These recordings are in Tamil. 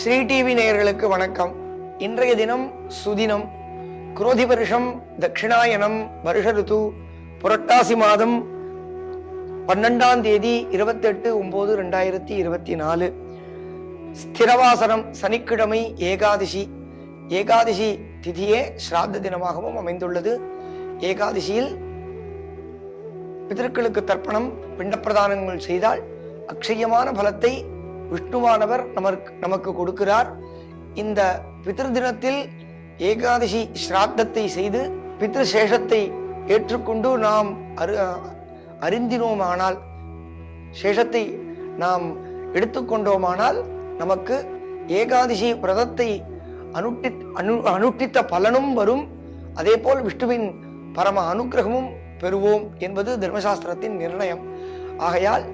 ஸ்ரீ டிவி நேயர்களுக்கு வணக்கம். இன்றைய தினம் சுதினம். குரோதி வருஷம் தட்சிணாயனம் வருஷ ருது புரட்டாசி மாதம் பன்னெண்டாம் தேதி இருபத்தெட்டு ஒன்பது ரெண்டாயிரத்தி இருபத்தி நாலு. ஸ்திரவாசனம் சனிக்கிழமை ஏகாதசி. ஏகாதசி திதியே ஸ்ராத்த தினமாகவும் அமைந்துள்ளது. ஏகாதசியில் பிதற்களுக்கு தர்ப்பணம் பிண்டப்பிரதானங்கள் செய்தால் அக்ஷயமான பலத்தை விஷ்ணுவானவர் நமக்கு நமக்கு கொடுக்கிறார். இந்த பிதிரு தினத்தில் ஏகாதசி ஸ்ராத்தத்தை செய்து பித்ருசேஷத்தை ஏற்றுக்கொண்டு நாம் அரு அறிந்தினோமானால் சேஷத்தை நாம் எடுத்துக்கொண்டோமானால் நமக்கு ஏகாதசி விரதத்தை அனுட்டி அனு அனுட்டித்த பலனும் வரும். அதேபோல் விஷ்ணுவின் பரம அனுக்கிரகமும் பெறுவோம் என்பது தர்மசாஸ்திரத்தின் நிர்ணயம். ஆகையால்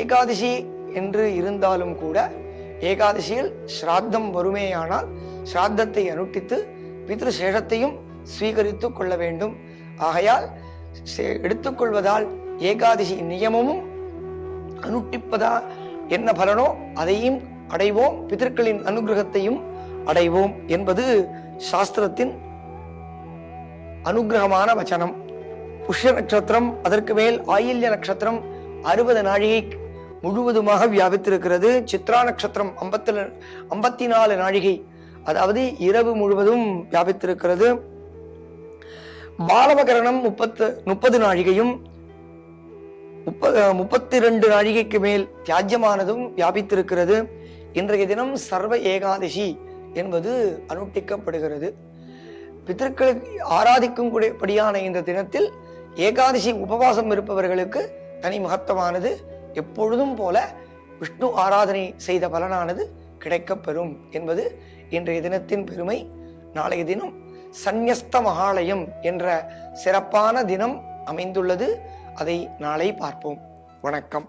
ஏகாதசி என்று இருந்தாலும் கூட ஏகாதசியில் ஸ்ராத்தம் வருமேயானால் ஸ்ராத்தத்தை அனுட்டித்து பித்ருசேஷத்தையும் ஸ்வீகரித்து கொள்ள வேண்டும். ஆகையால் எடுத்துக்கொள்வதால் ஏகாதசி நியமமும் அனுட்டிப்பதா என்ன பலனோ அதையும் அடைவோம். பிதற்களின் அனுகிரகத்தையும் அடைவோம் என்பது சாஸ்திரத்தின் அனுகிரகமான வச்சனம். புஷ்ய நட்சத்திரம் அதற்கு மேல் ஆயில்ய நட்சத்திரம் அறுபது நாழிகை முழுவதுமாக வியாபித்திருக்கிறது. சித்ரா நட்சத்திரம் ஐம்பத்தி ஐம்பத்தி நாலு நாழிகை அதாவது இரவு முழுவதும் வியாபித்திருக்கிறது. பாலவகரணம் முப்பத்து முப்பது நாழிகையும் முப்பது முப்பத்தி ரெண்டு நாழிகைக்கு மேல் தியாஜ்யமானதும் வியாபித்திருக்கிறது. இன்றைய தினம் சர்வ ஏகாதசி என்பது அனுஷ்டிக்கப்படுகிறது. பித்தர்களுக்கு ஆராதிக்கும் படியான இந்த தினத்தில் ஏகாதசி உபவாசம் இருப்பவர்களுக்கு தனி மகத்துவமானது. எப்பொழுதும் போல விஷ்ணு ஆராதனை செய்த பலனானது கிடைக்கப்பெறும் என்பது இன்றைய தினத்தின் பெருமை. நாளைய தினம் சந்நியஸ்த மகாலயம் என்ற சிறப்பான தினம் அமைந்துள்ளது. அதை நாளை பார்ப்போம். வணக்கம்.